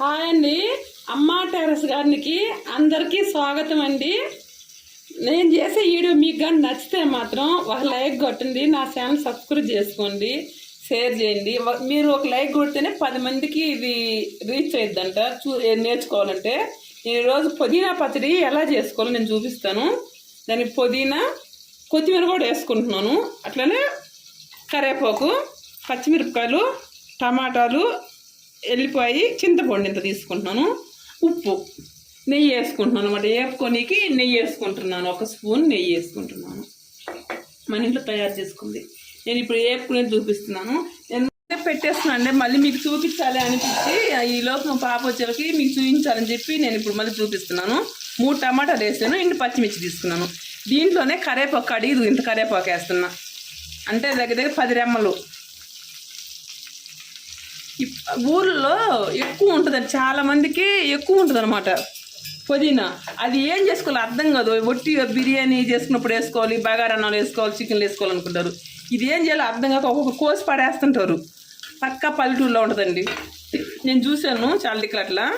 Hi అండి. అమ్మా terrace గారికి అందరికీ స్వాగతం అండి. నేను చేసే వీడియో మీకు కానీ నచ్చితే మాత్రం ఒక లైక్ కొట్టండి నా ఛానల్ సబ్స్క్రైబ్ చేసుకోండి షేర్ చేయండి. మీరు ఒక లైక్ కొడితేనే పది మందికి ఇది రీచ్ అయ్యిద్దంట చూ నేర్చుకోవాలంటే. నేను ఈరోజు పుదీనా పచ్చడి ఎలా చేసుకోవాలో నేను చూపిస్తాను. దానికి పుదీనా కొత్తిమీర కూడా వేసుకుంటున్నాను. అట్లనే కరివేపాకు పచ్చిమిరపకాయలు టమాటాలు వెళ్ళిపోయి చింతపండు ఇంత తీసుకుంటున్నాను. ఉప్పు. నెయ్యి వేసుకుంటున్నాను అనమాట వేపుకొనికి నెయ్యి వేసుకుంటున్నాను. ఒక స్పూన్ నెయ్యి వేసుకుంటున్నాను. మన ఇంట్లో తయారు చేసుకుంది. నేను ఇప్పుడు వేపుకునేది చూపిస్తున్నాను. నేను పెట్టేస్తున్నాను అంటే మళ్ళీ మీకు చూపించాలి అనిపించి ఈ లోపు మా పాప వచ్చేకి మీకు చూపించాలని చెప్పి నేను ఇప్పుడు మళ్ళీ చూపిస్తున్నాను. మూడు టమాటాలు వేసాను. ఇంటి పచ్చిమిర్చి తీసుకున్నాను. దీంట్లోనే కరేపాకు అడిగి ఇంత కరేపాకు వేస్తున్నా. అంటే దగ్గర దగ్గర పది రెమ్మలు. ఊర్లో ఎక్కువ ఉంటుందండి. చాలా మందికి ఎక్కువ ఉంటుంది అనమాట పుదీనా. అది ఏం చేసుకోవాలి అర్థం కాదు. ఒట్టి బిర్యానీ చేసుకున్నప్పుడు వేసుకోవాలి బగారన్నాలు వేసుకోవాలి చికెన్లు వేసుకోవాలనుకుంటారు ఇది ఏం చేయాలో అర్థం కాక ఒక్కొక్క కోసి పడేస్తుంటారు. పక్కా పల్లెటూరులో ఉంటుందండి. నేను చూశాను చాలా దిక్కులు అట్లా.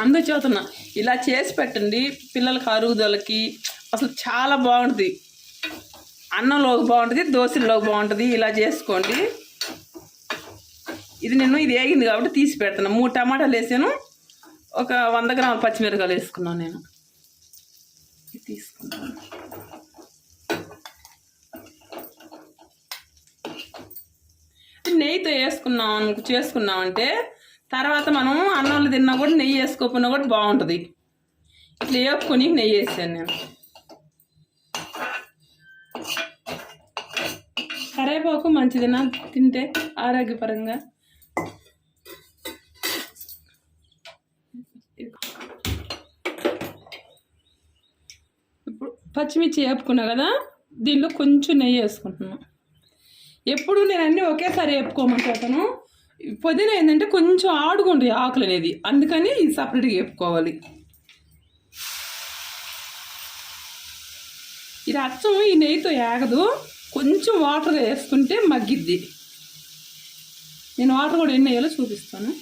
అందరూ చదువుతున్నా ఇలా చేసి పెట్టండి. పిల్లలకి అరుగుదలకి అసలు చాలా బాగుంటుంది. అన్నంలోకి బాగుంటుంది దోశల్లోకి బాగుంటుంది. ఇలా చేసుకోండి. ఇది నేను ఇది వేగింది కాబట్టి తీసి పెడతాను. మూడు టమాటాలు వేసాను. ఒక వంద గ్రాముల పచ్చిమిరకాయలు వేసుకున్నాను నేను. ఇది తీసుకున్నాను. నెయ్యితో వేసుకున్నాం చేసుకున్నామంటే తర్వాత మనం అన్నంలో తిన్నా కూడా నెయ్యి వేసుకోకుండా కూడా బాగుంటుంది. ఇట్లా వేపుకొని నెయ్యి వేసాను నేను. కరేపాకు మంచిదిన? తింటే ఆరోగ్యపరంగా ఇప్పుడు పచ్చిమిర్చి వేపుకున్నా కదా దీనిలో కొంచెం నెయ్యి వేసుకుంటున్నాను ఎప్పుడు నేను అన్నీ ఒకేసారి వేపుకోమంటాను పుదీనా ఏంటంటే కొంచెం ఆడుకుంటాయి ఆకులు అనేది అందుకని ఇది సపరేట్గా వేపుకోవాలి. ఇది అచ్చం ఈ నెయ్యితో ఏగదు కొంచెం వాటర్ వేసుకుంటే మగ్గిద్ది. నేను వాటర్ కూడా ఎన్ని వేయాలో చూపిస్తాను.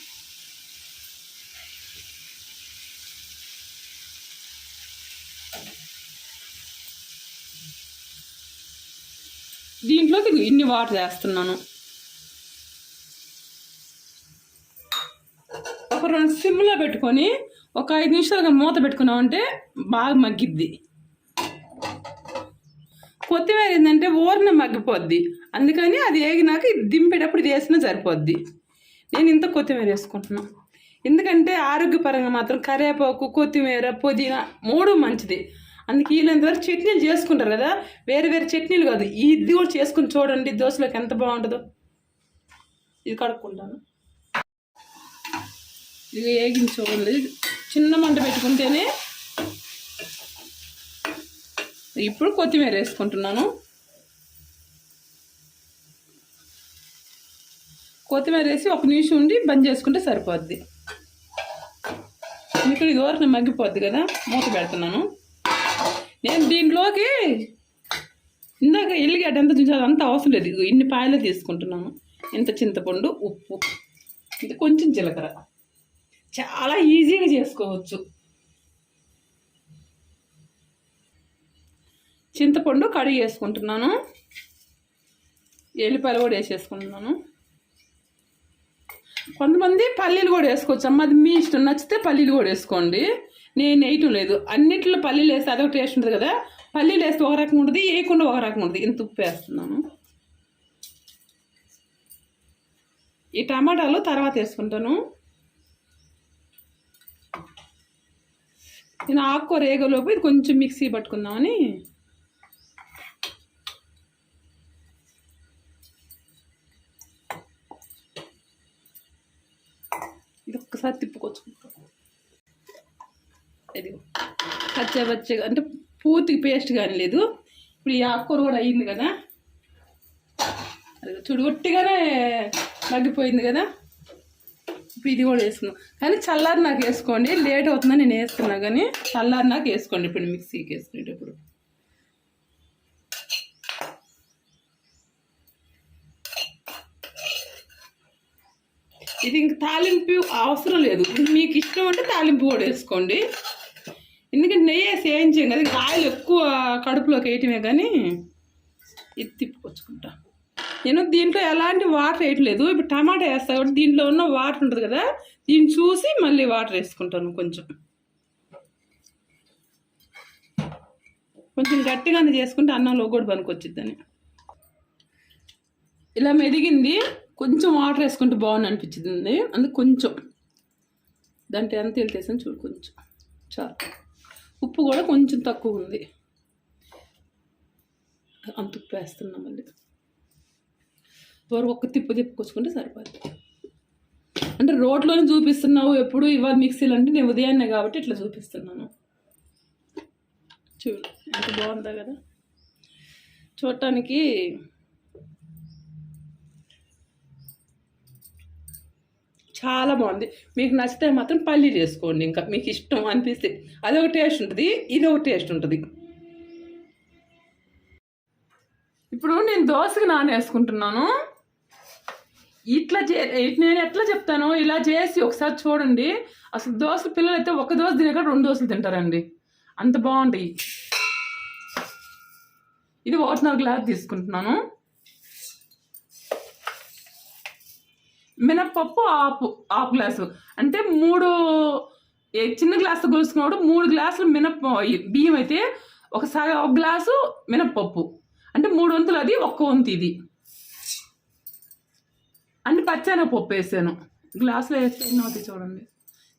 దీంట్లోకి ఇన్ని వాటర్ వేస్తున్నాను. ఒక రెండు సిమ్లో పెట్టుకొని ఒక ఐదు నిమిషాలుగా మూత పెట్టుకున్నామంటే బాగా మగ్గిద్ది. కొత్తిమీర ఏంటంటే ఊరిన మగ్గిపోద్ది. అందుకని అది వేగినాక ఇది దింపేటప్పుడు ఇది వేసినా సరిపోద్ది. నేను ఇంత కొత్తిమీర వేసుకుంటున్నాను ఎందుకంటే ఆరోగ్యపరంగా మాత్రం కరివేపాకు కొత్తిమీర పుదీనా మూడు మంచిది. అందుకే వీళ్ళంతవరకు చట్నీలు చేసుకుంటారు కదా. వేరే వేరే చట్నీలు కాదు. ఇది కూడా చేసుకుని చూడండి దోశలోకి ఎంత బాగుంటుందో. ఇది కడుక్కుంటాను. ఇది వేగించుకోండి చిన్న మంట పెట్టుకుంటేనే ఇప్పుడు కొత్తిమీర వేసుకుంటున్నాను. కొత్తిమీర వేసి ఒక నిమిషం ఉండి బంద్ చేసుకుంటే సరిపోద్ది. ఇక్కడ ఇది వరకు మగ్గిపోద్ది కదా. మూత పెడుతున్నాను. నేను దీంట్లోకి? ఇందాక ఎల్లిగడ్డ ఎంత చూసాను అంత అవసరం లేదు. ఇన్ని పాయలు తీసుకుంటున్నాను. ఇంత చింతపండు ఉప్పు ఇది కొంచెం జీలకర్ర. చాలా ఈజీగా చేసుకోవచ్చు. చింతపండు కడిగి వేసుకుంటున్నాను. ఎల్లిపాయలు కూడా వేసేసుకుంటున్నాను. కొంతమంది పల్లీలు కూడా వేసుకోవచ్చు. అమ్మ అది మీ ఇష్టం. నచ్చితే పల్లీలు కూడా వేసుకోండి. నేను వేయటం లేదు. అన్నిట్లో పల్లీలు వేస్తే అదొక టేస్ట్ ఉంటుంది కదా. పల్లీలు వేస్తే ఒక రకం ఉంటుంది వేయకుండా ఒక రకం ఉంటుంది. ఇంత ఉప్పు వేస్తున్నాను. ఈ టమాటాలు తర్వాత వేసుకుంటాను. నేను ఆకుకూర వేగలోపు ఇది కొంచెం మిక్సీ పట్టుకుందామని. ఇది ఒక్కసారి తిప్పుకొచ్చుకుంటాను ఇది పచ్చబచ్చగా అంటే పూర్తి పేస్ట్ కానీ లేదు. ఇప్పుడు ఈ ఆకుకూర కూడా అయ్యింది కదా. అది చూడు ఒట్టిగానే మగ్గిపోయింది కదా. ఇప్పుడు ఇది కూడా వేసుకున్నాం కానీ చల్లారి నాకు వేసుకోండి. లేట్ అవుతుందని నేను వేస్తున్నా కానీ చల్లారి నాకు వేసుకోండి ఇప్పుడు మిక్సీకి వేసుకునేటప్పుడు. ఇది ఇంక తాలింపు అవసరం లేదు. మీకు ఇష్టం అంటే తాలింపు కూడా వేసుకోండి. ఎందుకంటే నెయ్యి వేసి ఏం చేయం కదా కాయలు ఆయిల్ ఎక్కువ కడుపులోకి వేయటమే కానీ ఇది తిప్పుకొచ్చుకుంటా. నేను దీంట్లో ఎలాంటి వాటర్ వేయట్లేదు. ఇప్పుడు టమాటా వేస్తా కాబట్టి దీంట్లో ఉన్న వాటర్ ఉంటుంది కదా దీన్ని చూసి మళ్ళీ వాటర్ వేసుకుంటాను కొంచెం. కొంచెం గట్టిగానే చేసుకుంటే అన్నంలో కూడా పనికొచ్చిద్దని. ఇలా మెదిగింది కొంచెం వాటర్ వేసుకుంటే బాగుంది అనిపించింది. అందుకు కొంచెం. దాంట్లో ఎంత వెళ్తేసాను చూడు కొంచెం. చాలు. ఉప్పు కూడా కొంచెం తక్కువ ఉంది. అంత ఉప్పు వేస్తున్నాం మళ్ళీ ఎవరు ఒక్క తిప్పు తిప్పుకొచ్చుకుంటే సరిపోద్ది. అంటే రోడ్లోనే చూపిస్తున్నావు ఎప్పుడు ఇవాళ మిక్సీలు అంటే నేను ఉదయాన్నే కాబట్టి ఇట్లా చూపిస్తున్నాను. చూడు ఎంత బాగుందా కదా. చూడటానికి చాలా బాగుంది. మీకు నచ్చితే మాత్రం పల్లి చేసుకోండి ఇంకా. మీకు ఇష్టం అనిపిస్తే. అది ఒక టేస్ట్ ఉంటుంది ఇది ఒక టేస్ట్ ఉంటుంది. ఇప్పుడు నేను దోశకి నానేసుకుంటున్నాను. ఇట్లా చే నేను ఎట్లా చెప్తాను? ఇలా చేసి ఒకసారి చూడండి. అసలు దోశ పిల్లలు అయితే ఒక దోశ తినక రెండు దోశలు తింటారండి. అంత బాగుంటాయి. ఇది ఒకటిన్నర గ్లాస్ తీసుకుంటున్నాను. మినప్పప్పు ఆపు ఆపు గ్లాసు. అంటే మూడు ఏ చిన్న గ్లాసు కొలుసుకున్నప్పుడు మూడు గ్లాసులు మినప్ప బియ్యం అయితే ఒక ఒక గ్లాసు మినప్పప్పు. అంటే మూడు వంతులు అది ఒక్క వంతు ఇది. అంటే పచ్చెనగపప్పు వేసాను. గ్లాసులో వేస్తే ఎన్ని చూడండి.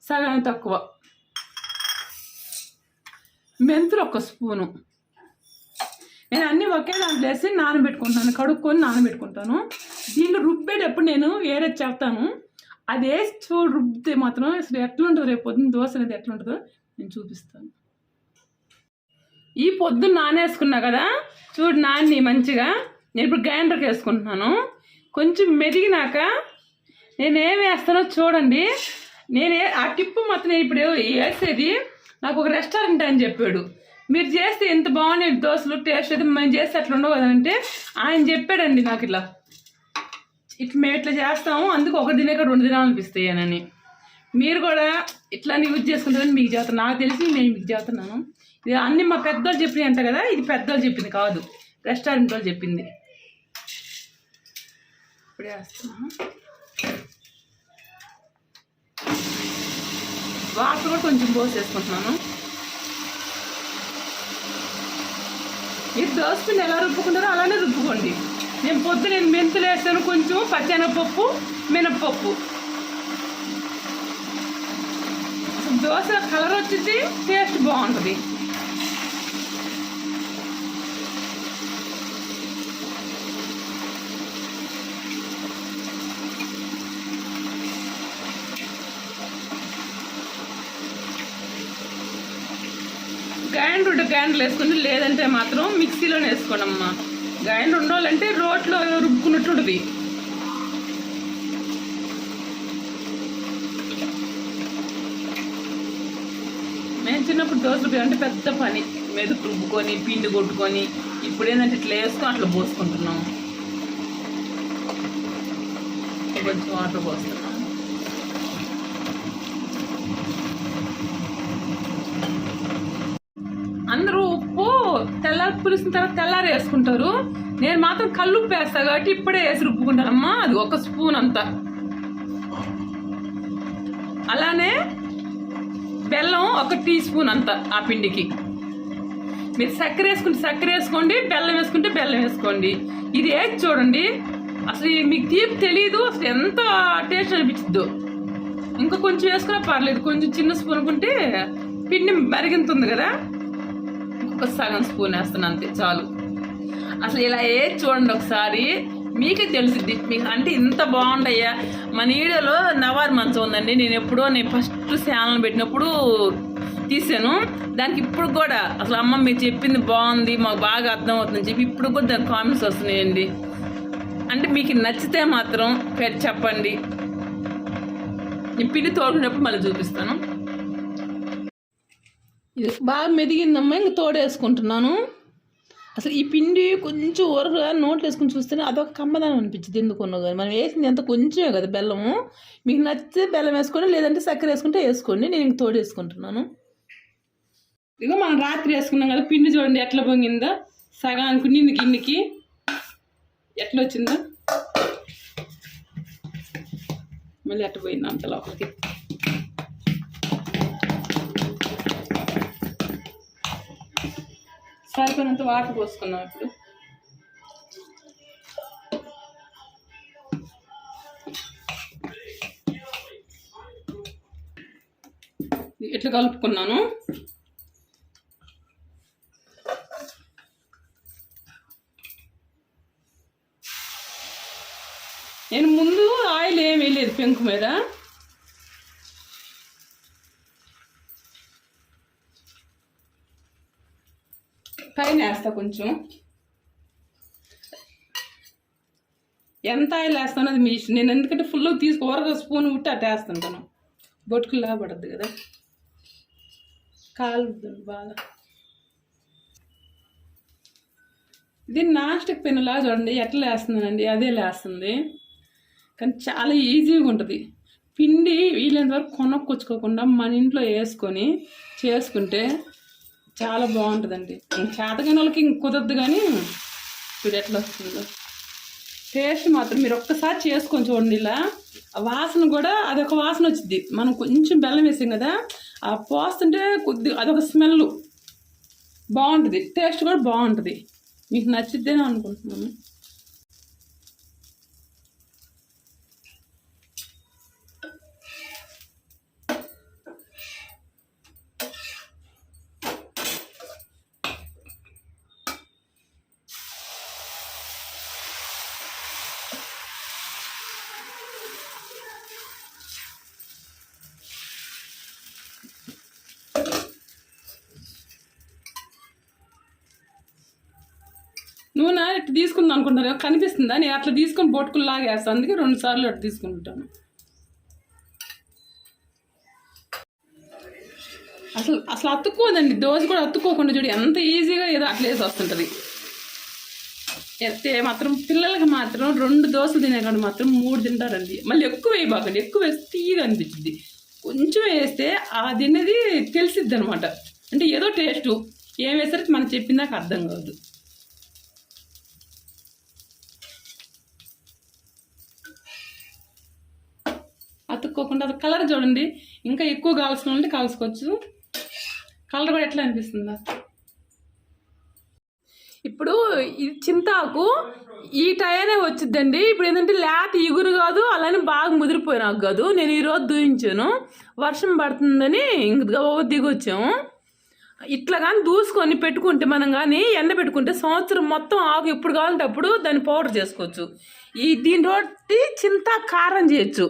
సగం తక్కువ. మెంతులు ఒక స్పూను. నేను అన్నీ ఒకే దాంట్లో వేసి నానబెట్టుకుంటాను కడుక్కొని నానబెట్టుకుంటాను. దీన్ని రుబ్బేటప్పుడు నేను వేరే చెప్తాను అది వేసి చూడు రుబ్బితే మాత్రం అసలు ఎట్లా రేపు పొద్దున్న దోశ అనేది ఎట్లుంటుందో నేను చూపిస్తాను. ఈ పొద్దున్న నానేసుకున్నా కదా చూడు నాన్ని మంచిగా నేను ఇప్పుడు గ్రైండర్కి వేసుకుంటున్నాను. కొంచెం మెదిగినాక నేను ఏం వేస్తానో చూడండి. నేను ఆ టిప్పు మొత్తం నేను ఇప్పుడు వేసేది నాకు ఒక రెస్టారెంట్ అని చెప్పాడు. మీరు చేస్తే ఎంత బాగున్నాయి దోశలు టేస్ట్ అయితే మేము చేస్తే అట్లా ఉండవు కదంటే ఆయన చెప్పాడండి నాకు ఇలా ఇట్లా మేము ఇట్లా చేస్తాము అందుకు ఒక కూడా రెండు దినాలు అనిపిస్తాయి అని మీరు కూడా ఇట్లా యూజ్ చేసుకుంటారని మీకు చెప్తాను నాకు తెలిసి నేను మీకు చెప్తున్నాను. ఇది అన్ని మా పెద్దోళ్ళు చెప్పినాయి అంట కదా ఇది పెద్దోళ్ళు చెప్పింది కాదు. రెస్టారెంట్ వాళ్ళు చెప్పింది. ఇప్పుడే వేస్తున్నాను వాటర్ కూడా కొంచెం పోసేసుకుంటున్నాను. మీరు దోసపిండి ఎలా రుబ్బుకుంటారో అలానే రుబ్బుకోండి. నేను పొద్దు నేను మెంతులు వేస్తాను కొంచెం పచ్చెనగపప్పు మినప్పప్పు. దోశ కలర్ వచ్చింది టేస్ట్ బాగుంటుంది. గ్యాండ్ రెండు గ్యాండ్లు వేసుకుని లేదంటే మాత్రం మిక్సీలోనే వేసుకోండి అమ్మా గ్రైండర్ ఉండాలంటే రోట్లో రుబ్బుకున్నట్టుంటుంది. మేము చిన్నప్పుడు దోశ అంటే పెద్ద పని. మెదుకు రుబ్బుకొని పిండి కొట్టుకొని ఇప్పుడు ఏంటంటే ఇట్లా వేసుకొని అట్లా పోసుకుంటున్నాం. కొంచెం వాటర్ పోస్తున్నాం. పులిసిన తర్వాత తెల్లారి వేసుకుంటారు. నేను మాత్రం కల్లుప్పు వేస్తా కాబట్టి ఇప్పుడే వేసి రుబ్బుకుంటానమ్మా అది ఒక స్పూన్ అంతా. అలానే బెల్లం ఒక టీ స్పూన్ అంత ఆ పిండికి. మీరు చక్కెర వేసుకుంటే చక్కెర వేసుకోండి బెల్లం వేసుకుంటే బెల్లం వేసుకోండి. ఇది ఏది చూడండి అసలు మీకు తీపి తెలియదు అసలు ఎంత టేస్ట్ అనిపించద్దు. ఇంకా కొంచెం వేసుకున్నా పర్లేదు కొంచెం చిన్న స్పూన్ అనుకుంటే పిండి మరిగింతుంది కదా. ఒక సగం స్పూన్ వేస్తాను అంతే చాలు. అసలు ఇలా ఏ చూడండి ఒకసారి మీకే తెలిసిద్ది. మీకు అంటే ఇంత బాగుంటాయా మన ఈడలో నవార్ మంచం ఉందండి. నేను ఎప్పుడో నేను ఫస్ట్ ఛానల్ పెట్టినప్పుడు తీసాను. దానికి ఇప్పుడు కూడా అసలు అమ్మ మీరు చెప్పింది బాగుంది మాకు బాగా అర్థం అవుతుందని చెప్పి ఇప్పుడు కూడా దానికి కామెంట్స్ వస్తున్నాయండి. అంటే మీకు నచ్చితే మాత్రం పేరు చెప్పండి. నేను పిండి తోడుకున్నప్పుడు మళ్ళీ చూపిస్తాను. ఇది బాగా మెదిగిందమ్మా ఇంక తోడేసుకుంటున్నాను. అసలు ఈ పిండి కొంచెం ఊరగా నోట్లు వేసుకుని చూస్తేనే అదొక కమ్మదనం అనిపించింది ఎందుకున్నా కానీ మనం వేసింది ఎంత కొంచెమే కదా బెల్లము. మీకు నచ్చితే బెల్లం వేసుకోండి లేదంటే చక్కెర వేసుకుంటే వేసుకోండి నేను ఇంక తోడు వేసుకుంటున్నాను ఇదిగో మనం రాత్రి వేసుకున్నాం కదా పిండి చూడండి ఎట్లా పొంగిందో. సగానికి నింది గిన్నెకి ఎట్లా వచ్చిందో. మళ్ళీ ఎట్లా పోయింది అంత లోపలికి. సరిపోయినంత వాటర్ పోసుకున్నాం ఇప్పుడు. ఇట్లా కలుపుకున్నాను? నేను ముందు ఆయిల్ ఏం వేయలేదు పెంకు మీద. పైన వేస్తా కొంచెం. ఎంత ఆయిల్ వేస్తానో అది మీ ఇష్టం నేను ఎందుకంటే ఫుల్ తీసుకు ఊరగా స్పూన్ ఉట్టి అట్ట వేస్తుంటాను. బొట్టుకు లాపడద్దు కదా. కాలుతుంది బాగా. ఇది నాస్టిక్ పెన్నులా చూడండి ఎట్లా వేస్తున్నానండి అదే లేస్తుంది. కానీ చాలా ఈజీగా ఉంటుంది. పిండి వీలైనంత వరకు కొనుక్కొచ్చుకోకుండా మన ఇంట్లో వేసుకొని చేసుకుంటే చాలా బాగుంటుందండి. చేతగాని వాళ్ళకి ఇంక కుదరదు కానీ ఇప్పుడు ఎట్లా వస్తుందో. టేస్ట్ మాత్రం మీరు ఒక్కసారి చేసుకొని చూడండి ఇలా. ఆ వాసన కూడా అదొక వాసన వచ్చింది మనం కొంచెం బెల్లం వేసాం కదా ఆ పోస్తుంటే కొద్ది అదొక స్మెల్ బాగుంటుంది. టేస్ట్ కూడా బాగుంటుంది. మీకు నచ్చిద్దేనే అనుకుంటున్నాను. నూనె ఇట్లా తీసుకుందాం అనుకుంటారు కనిపిస్తుందా? నేను అట్లా తీసుకొని బొట్టుకులు లాగేస్తాను అందుకే రెండు సార్లు అట్లా తీసుకుంటాను అసలు అసలు అతుక్కోదండి దోశ కూడా అతుక్కోకుండా చూడు ఎంత ఈజీగా ఏదో అట్లా వేసి వస్తుంటుంది. ఎత్తే మాత్రం పిల్లలకి మాత్రం రెండు దోశలు తినేకాడ మాత్రం మూడు తింటారండి. మళ్ళీ ఎక్కువ వేయబాకండి ఎక్కువ వేస్తే తీయగా అనిపించింది. కొంచెం వేస్తే ఆ తినేది తెలిసిద్ది అనమాట అంటే ఏదో టేస్టు. ఏం వేసరికి మనం చెప్పిందాక అర్థం కాదు. అతుక్కోకుండా అది కలర్ చూడండి. ఇంకా ఎక్కువ కావాల్సిన ఉంటే కాల్చుకోవచ్చు. కలర్ కూడా ఎట్లా అనిపిస్తుందా ఇప్పుడు ఇది చింతాకు ఈ టైనే వచ్చిద్దండి. ఇప్పుడు ఏంటంటే లేత ఇగురు కాదు అలానే బాగా ముదిరిపోయినాకు కాదు. నేను ఈరోజు దూయించాను. వర్షం పడుతుందని ఇంక దిగొచ్చాము. ఇట్లా కానీ దూసుకొని పెట్టుకుంటే మనం కానీ ఎండ పెట్టుకుంటే సంవత్సరం మొత్తం ఆకు ఎప్పుడు కావాలంటే అప్పుడు దాన్ని పౌడర్ చేసుకోవచ్చు. ఈ దీని రోటి చింత కారం చేయొచ్చు.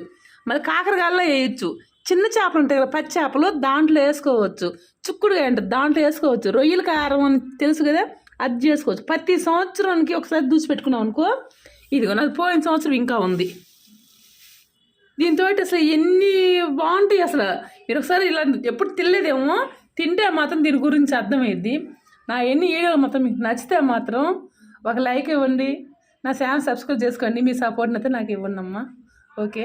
మళ్ళీ కాకరకాయల్లో వేయచ్చు. చిన్న చేపలు ఉంటాయి కదా పచ్చి చేపలు దాంట్లో వేసుకోవచ్చు. చుక్కుడుగా అంటే దాంట్లో వేసుకోవచ్చు. రొయ్యల కారం అని తెలుసు కదా అది చేసుకోవచ్చు. ప్రతి సంవత్సరానికి ఒకసారి దూసి పెట్టుకున్నాం అనుకో ఇదిగో నాది పోయిన సంవత్సరం ఇంకా ఉంది. దీంతో అసలు ఎన్ని బాగుంటాయి అసలు. మీరు ఒకసారి ఇలా ఎప్పుడు తినలేదేమో తింటే మాత్రం దీని గురించి అర్థమైద్ది. నా ఎన్ని వీడియోలు మొత్తం మీకు నచ్చితే మాత్రం ఒక లైక్ ఇవ్వండి. నా ఛానల్ సబ్స్క్రైబ్ చేసుకోండి. మీ సపోర్ట్ని అయితే నాకు ఇవ్వండి అమ్మా. ఓకే.